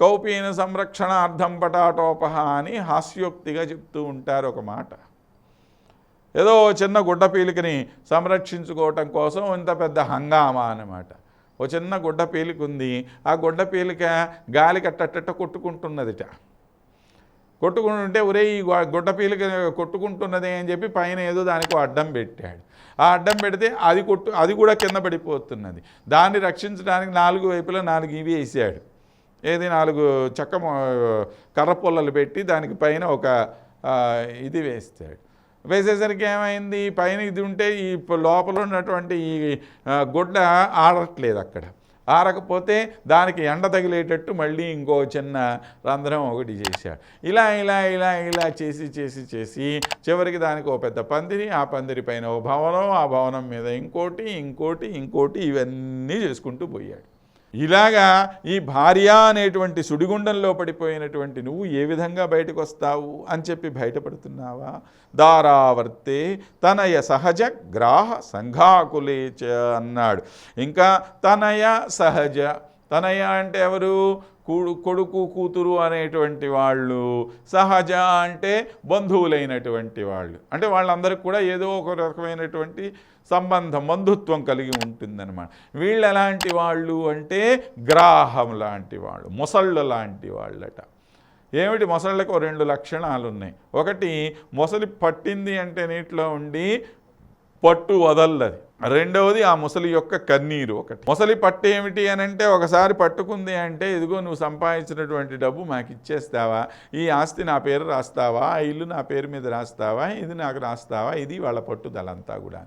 కౌపీన సంరక్షణార్థం పటాటోపహ అని హాస్యోక్తిగా చెప్తూ ఉంటారు ఒక మాట. ఏదో ఓ చిన్న గుడ్డ పీలికని సంరక్షించుకోవటం కోసం ఇంత పెద్ద హంగామా అన్నమాట. ఓ చిన్న గుడ్డ పీలిక ఉంది ఆ గుడ్డ పీలిక గాలి కట్టట్ట కొట్టుకుంటున్నదిట. కొట్టుకుంటుంటే ఒరే ఈ గుడ్డ పీలిక కొట్టుకుంటున్నది అని చెప్పి పైన ఏదో దానికి అడ్డం పెట్టాడు. ఆ అడ్డం పెడితే అది కొట్టు అది కూడా కింద పడిపోతున్నది. దాన్ని రక్షించడానికి నాలుగు వైపులా నాలుగు ఇవి వేసాడు. ఏది నాలుగు చెక్క కర్ర పుల్లలు పెట్టి దానికి పైన ఒక ఇది వేస్తాడు. వేసేసరికి ఏమైంది? పైన ఇది ఉంటే ఈ లోపల ఉన్నటువంటి ఈ గుడ్డ ఆడట్లేదు అక్కడ. ఆరకపోతే దానికి ఎండ తగిలేటట్టు మళ్ళీ ఇంకో చిన్న రంధ్రం ఒకటి చేశాడు. ఇలా ఇలా ఇలా ఇలా చేసి చేసి చేసి చివరికి దానికి ఓ పెద్ద పందిరి ఆ పందిరి పైన ఓ భవనం ఆ భవనం మీద ఇంకోటి ఇంకోటి ఇంకోటి ఇవన్నీ చేసుకుంటూ పోయాడు. ఇలాగా ఈ భార్య అనేటువంటి సుడిగుండంలో పడిపోయినటువంటి నువ్వు ఏ విధంగా బయటకు వస్తావు అని చెప్పి బయటపడుతున్నావా? దారావర్తే తనయ సహజ గ్రాహ సంఘాకులే చ అన్నాడు. ఇంకా తనయ సహజ తనయ అంటే ఎవరు? కొడుకు కూతురు అనేటువంటి వాళ్ళు సహజ అంటే బంధువులైనటువంటి వాళ్ళు. అంటే వాళ్ళందరికీ కూడా ఏదో ఒక రకమైనటువంటి సంబంధం బంధుత్వం కలిగి ఉంటుందన్నమాట. వీళ్ళు ఎలాంటి వాళ్ళు అంటే గ్రాహం లాంటి వాళ్ళు ముసళ్ళు లాంటి వాళ్ళట. ఏమిటి? మొసళ్ళకు ఓ రెండు లక్షణాలు ఉన్నాయి ఒకటి మొసలి పట్టింది అంటే నీటిలో ఉండి పట్టు వదల్లది. రెండవది ఆ ముసలి యొక్క కన్నీరు ఒకటి. ముసలి పట్టు ఏమిటి అని అంటే ఒకసారి పట్టుకుంది అంటే ఇదిగో నువ్వు సంపాదించినటువంటి డబ్బు మాకు ఇచ్చేస్తావా? ఈ ఆస్తి నా పేరు రాస్తావా? ఆ ఇల్లు నా పేరు మీద రాస్తావా? ఇది నాకు రాస్తావా? ఇది వాళ్ళ పట్టుదలంతా కూడా